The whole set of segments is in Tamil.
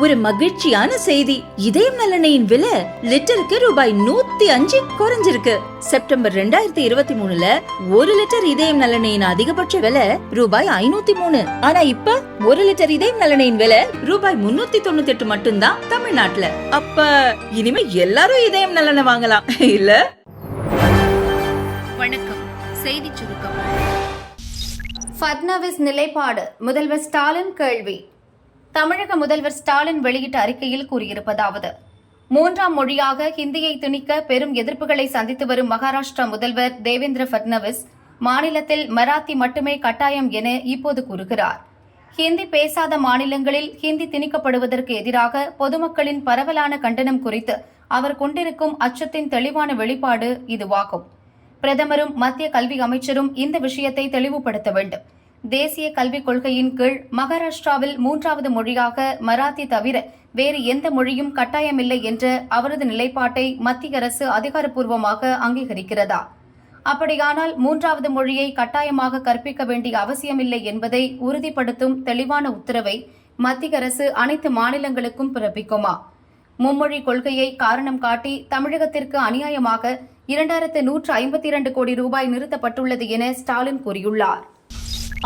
ஒரு மகிழ்ச்சியான செய்தி. இதயம் நலனையின் விலை லிட்டருக்கு ரூபாய் நூத்தி அஞ்சு குறைஞ்சிருக்கு. செப்டம்பர் ரெண்டாயிரத்தி இருபத்தி மூணுல ஒரு லிட்டர் இதயம் நலனையின் அதிகபட்ச விலை ரூபாய் ஐநூத்தி மூணு. ஆனா இப்ப ஒரு லிட்டர் இதயம் நலனையின் விலை ரூபாய் முன்னூத்தி தொண்ணூத்தி எட்டு மட்டும்தான் தமிழ்நாட்டுல. அப்ப இனிமே எல்லாரும் இதயம் நலனை வாங்கலாம். இல்ல? வணக்கம். செய்திச் சுருக்கம். ஃபட்னவிஸ் நிலைப்பாடு. முதல்வர் ஸ்டாலின் கேள்வி. தமிழக முதல்வர் ஸ்டாலின் வெளியிட்ட அறிக்கையில் கூறியிருப்பதாவது மூன்றாம் மொழியாக ஹிந்தியை திணிக்க பெரும் எதிர்ப்புகளை சந்தித்து வரும் மகாராஷ்டிரா முதல்வர் தேவேந்திர ஃபட்னவிஸ் மாநிலத்தில் மராத்தி மட்டுமே கட்டாயம் என இப்போது கூறுகிறார். ஹிந்தி பேசாத மாநிலங்களில் ஹிந்தி திணிக்கப்படுவதற்கு எதிராக பொதுமக்களின் பரவலான கண்டனம் குறித்து அவர் கொண்டிருக்கும் அச்சத்தின் தெளிவான வெளிப்பாடு இதுவாகும். பிரதமரும் மத்திய கல்வி அமைச்சரும் இந்த விஷயத்தை தெளிவுபடுத்த வேண்டும். தேசிய கல்விக் கொள்கையின் கீழ் மகாராஷ்டிராவில் மூன்றாவது மொழியாக மராத்தி தவிர வேறு எந்த மொழியும் கட்டாயமில்லை என்ற அவரது நிலைப்பாட்டை மத்திய அரசு அதிகாரப்பூர்வமாக அங்கீகரிக்கிறதா? அப்படியானால் மூன்றாவது மொழியை கட்டாயமாக கற்பிக்க வேண்டிய அவசியமில்லை என்பதை உறுதிப்படுத்தும் தெளிவான உத்தரவை மத்திய அரசு அனைத்து மாநிலங்களுக்கும் பிறப்பிக்குமா? மும்மொழி கொள்கையை காரணம் காட்டி தமிழகத்திற்கு அநியாயமாக இரண்டாயிரத்து நூற்று ஐம்பத்தி இரண்டு கோடி ரூபாய் நிறுத்தப்பட்டுள்ளது என ஸ்டாலின் கூறியுள்ளார்.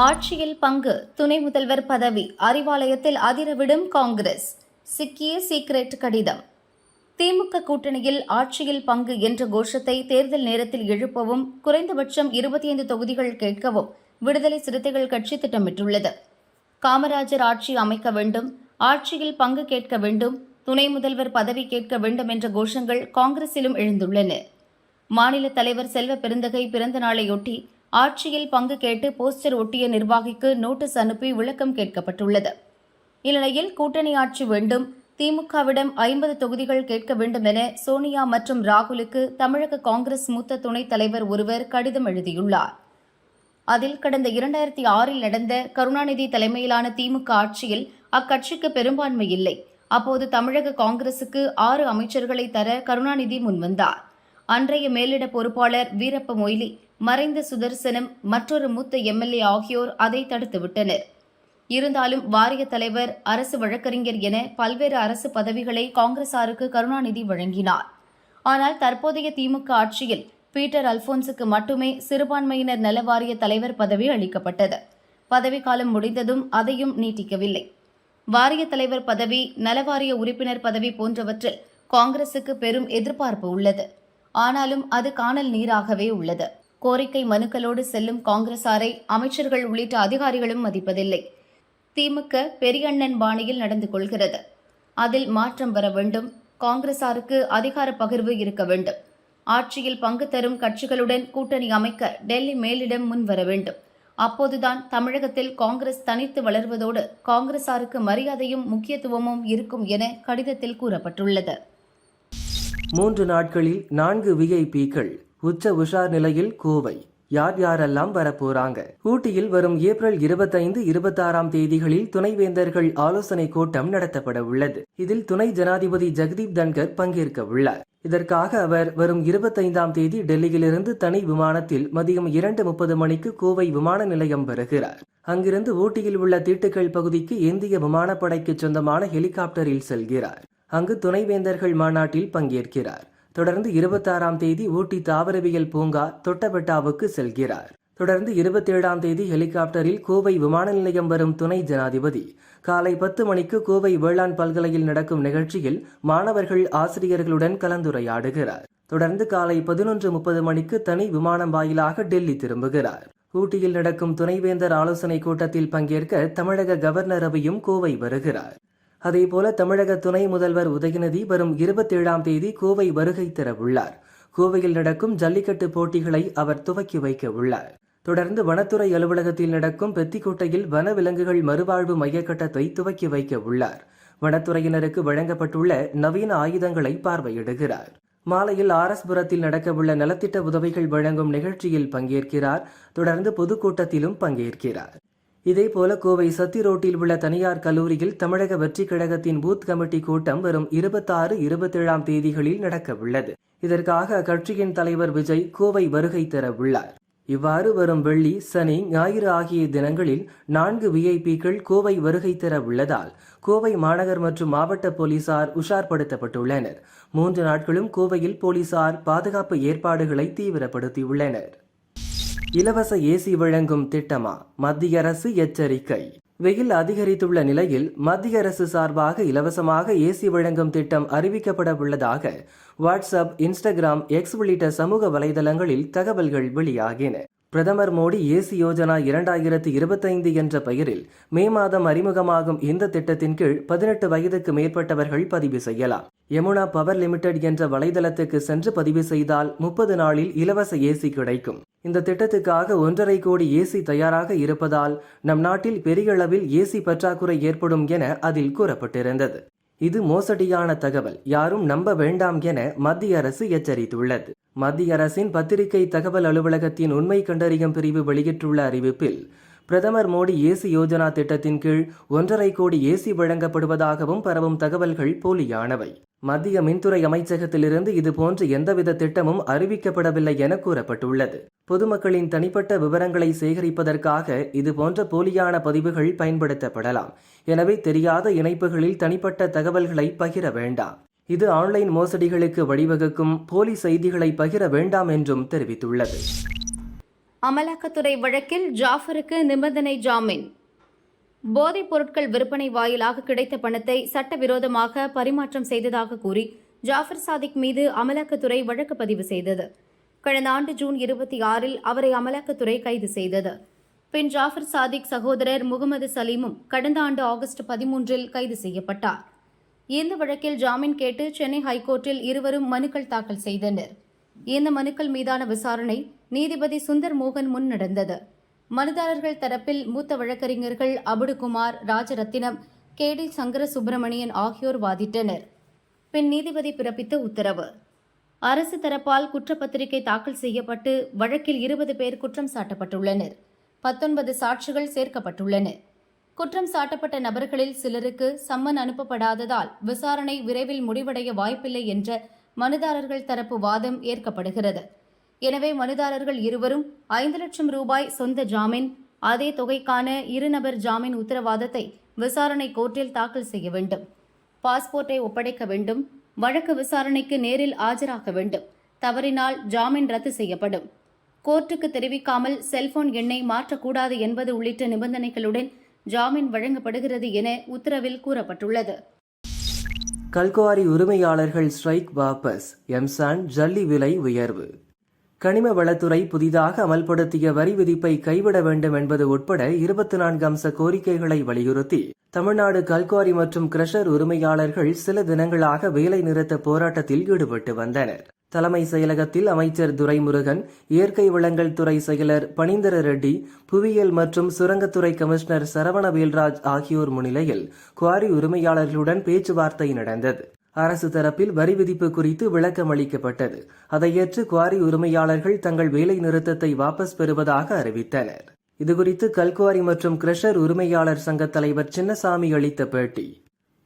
ஆட்சியில் பங்கு துணை முதல்வர் பதவி அறிவாலயத்தில் அதிரவிடும் காங்கிரஸ். சிக்கிய சீக்ரெட் கடிதம். திமுக கூட்டணியில் ஆட்சியில் பங்கு என்ற கோஷத்தை தேர்தல் நேரத்தில் எழுப்பவும் குறைந்தபட்சம் இருபத்தி ஐந்து தொகுதிகள் கேட்கவும் விடுதலை சிறுத்தைகள் கட்சி திட்டமிட்டுள்ளது. காமராஜர் ஆட்சி அமைக்க வேண்டும் ஆட்சியில் பங்கு கேட்க வேண்டும் துணை முதல்வர் பதவி கேட்க வேண்டும் என்ற கோஷங்கள் காங்கிரசிலும் எழுந்துள்ளன. மாநில தலைவர் செல்வ பெருந்தகை பிறந்த நாளையொட்டி ஆட்சியில் பங்கு கேட்டு போஸ்டர் ஒட்டிய நிர்வாகிக்கு நோட்டீஸ் அனுப்பி விளக்கம் கேட்கப்பட்டுள்ளது. இந்நிலையில் கூட்டணி ஆட்சி வேண்டும் திமுகவிடம் ஐம்பது தொகுதிகள் கேட்க வேண்டும் என சோனியா மற்றும் ராகுலுக்கு தமிழக காங்கிரஸ் மூத்த துணைத் தலைவர் ஒருவர் கடிதம் எழுதியுள்ளார். அதில் கடந்த இரண்டாயிரத்தி ஆறில் நடந்த கருணாநிதி தலைமையிலான திமுக ஆட்சியில் அக்கட்சிக்கு பெரும்பான்மை இல்லை. அப்போது தமிழக காங்கிரசுக்கு ஆறு அமைச்சர்களை தர கருணாநிதி முன்வந்தார். அன்றைய மேலிட பொறுப்பாளர் வீரப்ப மொய்லி மறைந்த சுதர்சனம் மற்றொரு மூத்த எம்எல்ஏ ஆகியோர் அதை தடுத்துவிட்டனர் இருந்தாலும் வாரிய தலைவர் அரசு வழக்கறிஞர் என பல்வேறு அரசு பதவிகளை காங்கிரசாருக்கு கருணாநிதி வழங்கினார். ஆனால் தற்போதைய திமுக ஆட்சியில் பீட்டர் அல்போன்ஸுக்கு மட்டுமே சிறுபான்மையினர் நல வாரிய தலைவர் பதவி அளிக்கப்பட்டது. பதவிக்காலம் முடிந்ததும் அதையும் நீட்டிக்கவில்லை. வாரிய தலைவர் பதவி நலவாரிய உறுப்பினர் பதவி போன்றவற்றில் காங்கிரசுக்கு பெரும் எதிர்பார்ப்பு உள்ளது. ஆனாலும் அது காணல் நீராகவே உள்ளது. கோரிக்கை மனுக்களோடு செல்லும் காங்கிரசாரை அமைச்சர்கள் உள்ளிட்ட அதிகாரிகளும் மதிப்பதில்லை. திமுக பெரியண்ணன் பாணியில் நடந்து கொள்கிறது. அதில் மாற்றம் வர வேண்டும். காங்கிரசாருக்கு அதிகார பகிர்வு இருக்க வேண்டும். ஆட்சியில் பங்கு தரும் கட்சிகளுடன் கூட்டணி அமைக்க டெல்லி மேலிடம் முன் வர வேண்டும். அப்போதுதான் தமிழகத்தில் காங்கிரஸ் தனித்து வளர்வதோடு காங்கிரசாருக்கு மரியாதையும் முக்கியத்துவமும் இருக்கும் என கடிதத்தில் கூறப்பட்டுள்ளது. மூன்று நாட்களில் நான்கு விஐபிக்கள் உச்ச உஷார் நிலையில் கோவை. யார் யாரெல்லாம் வரப்போறாங்க? ஊட்டியில் வரும் ஏப்ரல் இருபத்தைந்து இருபத்தாறாம் தேதிகளில் துணைவேந்தர்கள் ஆலோசனை கூட்டம் நடத்தப்பட உள்ளது. இதில் துணை ஜனாதிபதி ஜெகதீப் தன்கர் பங்கேற்க உள்ளார். இதற்காக அவர் வரும் இருபத்தைந்தாம் தேதி டெல்லியிலிருந்து தனி விமானத்தில் மதியம் இரண்டு முப்பது மணிக்கு கோவை விமான நிலையம் வருகிறார். அங்கிருந்து ஊட்டியில் உள்ள தீட்டுக்கள் பகுதிக்கு இந்திய விமானப்படைக்கு சொந்தமான ஹெலிகாப்டரில் செல்கிறார். அங்கு துணைவேந்தர்கள் மாநாட்டில் பங்கேற்கிறார். தொடர்ந்து இருபத்தாறாம் தேதி ஊட்டி தாவரவியல் பூங்கா தொட்டபெட்டாவுக்கு செல்கிறார். தொடர்ந்து இருபத்தேழாம் தேதி ஹெலிகாப்டரில் கோவை விமான நிலையம் வரும் துணை ஜனாதிபதி. காலை பத்து மணிக்கு கோவை வேளாண் பல்கலையில் நடக்கும் நிகழ்ச்சியில் மாணவர்கள் ஆசிரியர்களுடன் கலந்துரையாடுகிறார். தொடர்ந்து காலை பதினொன்று முப்பது மணிக்கு தனி விமானம் வாயிலாக டெல்லி திரும்புகிறார். ஊட்டியில் நடக்கும் துணைவேந்தர் ஆலோசனை கூட்டத்தில் பங்கேற்க தமிழக கவர்னர் ரவியும் கோவை வருகிறார். அதேபோல தமிழக துணை முதல்வர் உதயநிதி வரும் இருபத்தேழாம் தேதி கோவை வருகை தர உள்ளார் கோவையில் நடக்கும் ஜல்லிக்கட்டு போட்டிகளை அவர் துவக்கி வைக்க உள்ளார். தொடர்ந்து வனத்துறை அலுவலகத்தில் நடக்கும் பெத்திக்கோட்டையில் வனவிலங்குகள் மறுவாழ்வு மையக்கட்டத்தை துவக்கி வைக்க உள்ளார். வனத்துறையினருக்கு வழங்கப்பட்டுள்ள நவீன ஆயுதங்களை பார்வையிடுகிறார். மாலையில் ஆர்எஸ்புரத்தில் நடக்கவுள்ள நலத்திட்ட உதவிகள் வழங்கும் நிகழ்ச்சியில் பங்கேற்கிறார். தொடர்ந்து பொதுக்கூட்டத்திலும் பங்கேற்கிறார். இதேபோல கோவை சத்தி ரோட்டில் உள்ள தனியார் கல்லூரியில் தமிழக வெற்றிக் கழகத்தின் பூத் கமிட்டி கூட்டம் வரும் இருபத்தாறு இருபத்தேழாம் தேதிகளில் நடக்க உள்ளது இதற்காக அக்கட்சியின் தலைவர் விஜய் கோவை வருகை தர உள்ளார் இவ்வாறு வரும் வெள்ளி சனி ஞாயிறு ஆகிய தினங்களில் நான்கு விஐபிக்கள் கோவை வருகை தர உள்ளதால் கோவை மாநகர் மற்றும் மாவட்ட போலீசார் உஷார்படுத்தப்பட்டுள்ளனர். மூன்று நாட்களும் கோவையில் போலீசார் பாதுகாப்பு ஏற்பாடுகளை தீவிரப்படுத்தியுள்ளனர். இலவச ஏசி வழங்கும் திட்டமா? மத்திய அரசு எச்சரிக்கை. வெயில் அதிகரித்துள்ள நிலையில் மத்திய அரசு சார்பாக இலவசமாக ஏசி வழங்கும் திட்டம் அறிவிக்கப்பட உள்ளதாக வாட்ஸ்அப் இன்ஸ்டாகிராம் எக்ஸ் உள்ளிட்ட சமூக வலைதளங்களில் தகவல்கள் வெளியாகின. பிரதமர் மோடி ஏசி யோஜனா இரண்டாயிரத்து இருபத்தைந்து என்ற பெயரில் மே மாதம் அறிமுகமாகும் இந்த திட்டத்தின் கீழ் பதினெட்டு வயதுக்கு மேற்பட்டவர்கள் பதிவு செய்யலாம். யமுனா பவர் லிமிடெட் என்ற வலைதளத்துக்கு சென்று பதிவு செய்தால் முப்பது நாளில் இலவச ஏசி கிடைக்கும். இந்த திட்டத்துக்காக ஒன்றரை கோடி ஏசி தயாராக இருப்பதால் நம் நாட்டில் பெரிய அளவில் ஏசி பற்றாக்குறை ஏற்படும் என அதில் கூறப்பட்டிருந்தது. இது மோசடியான தகவல். யாரும் நம்ப வேண்டாம் என மத்திய அரசு எச்சரித்துள்ளது. மத்திய அரசின் பத்திரிகை தகவல் அலுவலகத்தின் உண்மை கண்டறியும் பிரிவு வெளியிட்டுள்ள அறிவிப்பில் பிரதமர் மோடி ஏசி யோஜனா திட்டத்தின் கீழ் ஒன்றரை கோடி ஏசி வழங்கப்படுவதாகவும் பரவும் தகவல்கள் போலியானவை. மத்திய மின்துறை அமைச்சகத்திலிருந்து இதுபோன்ற எந்தவித திட்டமும் அறிவிக்கப்படவில்லை என கூறப்பட்டுள்ளது. பொதுமக்களின் தனிப்பட்ட விவரங்களை சேகரிப்பதற்காக இதுபோன்ற போலியான பதிவுகள் பயன்படுத்தப்படலாம். எனவே தெரியாத இணைப்புகளில் தனிப்பட்ட தகவல்களை பகிர வேண்டாம். இது ஆன்லைன் மோசடிகளுக்கு வழிவகுக்கும் போலி செய்திகளை பகிர வேண்டாம் என்றும் தெரிவித்துள்ளது. அமலாக்கத்துறை வழக்கில் ஜாஃபருக்கு நிபந்தனை ஜாமீன். போதைப் பொருட்கள் விற்பனை வாயிலாக கிடைத்த பணத்தை சட்டவிரோதமாக பரிமாற்றம் செய்ததாக கூறி ஜாஃபர் சாதிக் மீது அமலாக்கத்துறை வழக்கு பதிவு செய்தது. கடந்த ஆண்டு ஜூன் இருபத்தி ஆறில் அவரை அமலாக்கத்துறை கைது செய்தது. பின் ஜாஃபர் சாதிக் சகோதரர் முகமது சலீமும் கடந்த ஆண்டு ஆகஸ்ட் பதிமூன்றில் கைது செய்யப்பட்டார். இந்த வழக்கில் ஜாமீன் கேட்டு சென்னை ஹைகோர்ட்டில் இருவரும் மனுக்கள் தாக்கல் செய்தனர். இந்த மனுக்கள் மீதான விசாரணை நீதிபதி சுந்தர் மோகன் முன் நடந்தது. மனுதாரர்கள் தரப்பில் மூத்த வழக்கறிஞர்கள் அபுடுகுமார் ராஜரத்தினம் கே. டி. சங்கர சுப்பிரமணியன் ஆகியோர் வாதிட்டனர். பின் நீதிபதி பிறப்பித்த உத்தரவு. அரசு தரப்பால் குற்றப்பத்திரிகை தாக்கல் செய்யப்பட்டு வழக்கில் இருபது பேர் குற்றம் சாட்டப்பட்டுள்ளனர். பத்தொன்பது சாட்சிகள் சேர்க்கப்பட்டுள்ளன. குற்றம் சாட்டப்பட்ட நபர்களில் சிலருக்கு சம்மன் அனுப்பப்படாததால் விசாரணை விரைவில் முடிவடைய வாய்ப்பில்லை என்ற மனுதாரர்கள் தரப்பு வாதம் ஏற்கப்படுகிறது. எனவே மனுதாரர்கள் இருவரும் ஐந்து லட்சம் ரூபாய் சொந்த ஜாமீன் அதே தொகைக்கான இருநபர் ஜாமீன் உத்தரவாதத்தை விசாரணை கோர்ட்டில் தாக்கல் செய்ய வேண்டும். பாஸ்போர்ட்டை ஒப்படைக்க வேண்டும் வழக்கு விசாரணைக்கு நேரில் ஆஜராக வேண்டும். தவறினால் ஜாமீன் ரத்து செய்யப்படும். கோர்ட்டுக்கு தெரிவிக்காமல் செல்போன் எண்ணை மாற்றக்கூடாது என்பது உள்ளிட்ட நிபந்தனைகளுடன் ஜாமீன் வழங்கப்படுகிறது என உத்தரவில் கூறப்பட்டுள்ளது. கல்குவாரி உரிமையாளர்கள் ஸ்ட்ரைக் வாபஸ் எம்சான் ஜல்லி விலை உயர்வு. கனிம வளத்துறை புதிதாக அமல்படுத்திய வரி விதிப்பை கைவிட வேண்டும் என்பது உட்பட இருபத்தி நான்கு அம்ச கோரிக்கைகளை வலியுறுத்தி தமிழ்நாடு கல்குவாரி மற்றும் கிரஷர் உரிமையாளர்கள் சில தினங்களாக வேலை நிறுத்த போராட்டத்தில் ஈடுபட்டு வந்தனர். தலைமை செயலகத்தில் அமைச்சர் துரைமுருகன் இயற்கை வளங்கள் துறை செயலர் பணிந்தர ரெட்டி புவியியல் மற்றும் சுரங்கத்துறை கமிஷனர் சரவண வேல்ராஜ் ஆகியோர் முன்னிலையில் குவாரி உரிமையாளர்களுடன் பேச்சுவார்த்தை நடந்தது. அரசு தரப்பில் வரி விதிப்பு குறித்து விளக்கம் அளிக்கப்பட்டது. அதை ஏற்று குவாரி உரிமையாளர்கள் தங்கள் வேலை நிறுத்தத்தை வாபஸ் பெறுவதாக அறிவித்தனர். இதுகுறித்து கல்குவாரி மற்றும் கிரஷர் உரிமையாளர் சங்க தலைவர் சின்னசாமி அளித்த பேட்டி.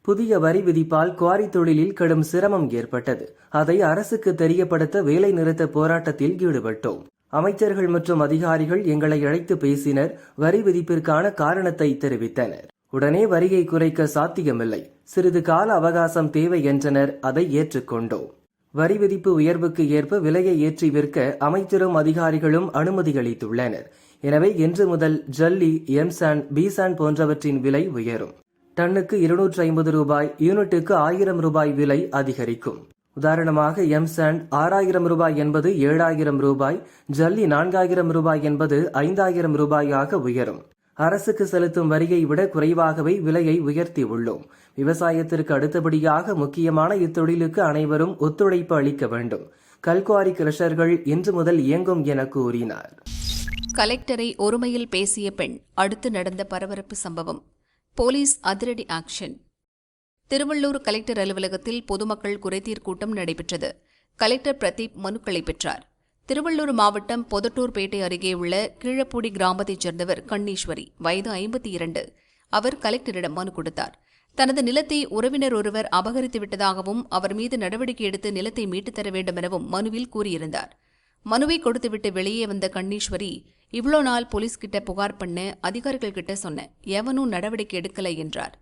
புதிய வரி விதிப்பால் குவாரி தொழிலில் கடும் சிரமம் ஏற்பட்டது. அதை அரசுக்கு தெரியப்படுத்த வேலை நிறுத்த போராட்டத்தில் ஈடுபட்டோம். அமைச்சர்கள் மற்றும் அதிகாரிகள் எங்களை அழைத்து பேசினர். வரி விதிப்பிற்கான காரணத்தை தெரிவித்தனர். உடனே வரியை குறைக்க சாத்தியமில்லை. சிறிது கால அவகாசம் தேவை என்றனர். அதை ஏற்றுக்கொண்டோம். வரி விதிப்பு உயர்வுக்கு ஏற்ப விலையை ஏற்றி விற்க அமைச்சரும் அதிகாரிகளும் அனுமதி அளித்துள்ளனர். எனவே இன்று முதல் ஜல்லி எம்சான் பீசான் போன்றவற்றின் விலை உயரும். டன்னுக்கு இருநூற்று ஐம்பது ரூபாய் யூனிட்டுக்கு ஆயிரம் ரூபாய் விலை அதிகரிக்கும். உதாரணமாக எம்சாண்ட் ஆறாயிரம் ரூபாய் என்பது ஏழாயிரம் ரூபாய் ஜல்லி நான்காயிரம் ரூபாய் என்பது ஐந்தாயிரம் ரூபாயாக உயரும். அரசுக்கு செலுத்தும் வரியை விட குறைவாகவே விலையை உயர்த்தி உள்ளோம். விவசாயத்திற்கு அடுத்தபடியாக முக்கியமான இத்தொழிலுக்கு அனைவரும் ஒத்துழைப்பு அளிக்க வேண்டும். கல்குவாரி கிரஷர்கள் இன்று முதல் இயங்கும் என கூறினார். கலெக்டரை ஒருமையில் பேசிய பெண் அடுத்து நடந்த பரபரப்பு சம்பவம் போலீஸ் அதிரடி ஆக்ஷன். திருவள்ளூர் கலெக்டர் அலுவலகத்தில் பொதுமக்கள் குறைதீர் கூட்டம் நடைபெற்றது. கலெக்டர் பிரதீப் மனுக்களை பெற்றார். திருவள்ளூர் மாவட்டம் பொதட்டூர்பேட்டை அருகே உள்ள கீழப்பூடி கிராமத்தைச் சேர்ந்தவர் கண்ணீஸ்வரி வயது ஐம்பத்தி இரண்டு. அவர் கலெக்டரிடம் மனு கொடுத்தார். தனது நிலத்தை உறவினர் ஒருவர் அபகரித்து விட்டதாகவும் அவர் மீது நடவடிக்கை எடுத்து நிலத்தை மீட்டுத்தர வேண்டும் எனவும் மனுவில் கூறியிருந்தார். மனுவை கொடுத்துவிட்டு வெளியே வந்த கண்ணீஸ்வரி இவ்வளோ நாள் போலீஸ்கிட்ட புகார் பண்ண அதிகாரிகள் கிட்ட சொன்னேன் எவனும் நடவடிக்கை எடுக்கலை என்றார்.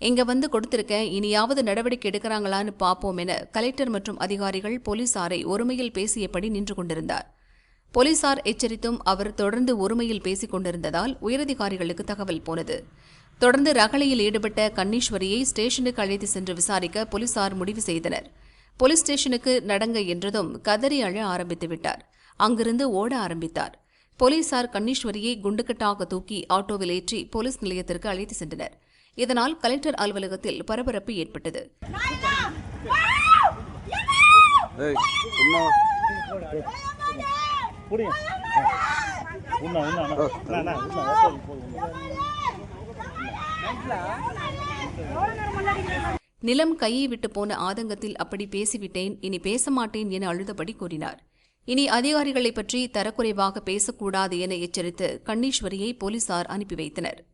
இங்க வந்து கொடுத்திருக்கேன் இனியாவது நடவடிக்கை எடுக்கிறாங்களான்னு பார்ப்போம் என கலெக்டர் மற்றும் அதிகாரிகள் போலீசாரை ஒருமையில் பேசியபடி நின்று கொண்டிருந்தார். போலீசார் எச்சரித்தும் அவர் தொடர்ந்து ஒருமையில் பேசிக் கொண்டிருந்ததால் உயரதிகாரிகளுக்கு தகவல் போனது. தொடர்ந்து ரகளையில் ஈடுபட்ட கண்ணீஸ்வரியை ஸ்டேஷனுக்கு அழைத்து சென்று விசாரிக்க போலீசார் முடிவு செய்தனர். போலீஸ் ஸ்டேஷனுக்கு நடங்க என்றதும் கதறி அழ ஆரம்பித்து விட்டார் அங்கிருந்து ஓட ஆரம்பித்தார். போலீசார் கண்ணீஸ்வரியை குண்டுக்கட்டாக தூக்கி ஆட்டோவில் ஏற்றி போலீஸ் நிலையத்திற்கு அழைத்து சென்றனர். இதனால் கலெக்டர் அலுவலகத்தில் பரபரப்பு ஏற்பட்டது. நிலம் கையை விட்டு போன ஆதங்கத்தில் அப்படி பேசிவிட்டேன் இனி பேச மாட்டேன் என அழுதபடி கூறினார். இனி அதிகாரிகளை பற்றி தரக்குறைவாக பேசக்கூடாது என எச்சரித்து கண்ணீஸ்வரியை போலீசார் அனுப்பி வைத்தனர்.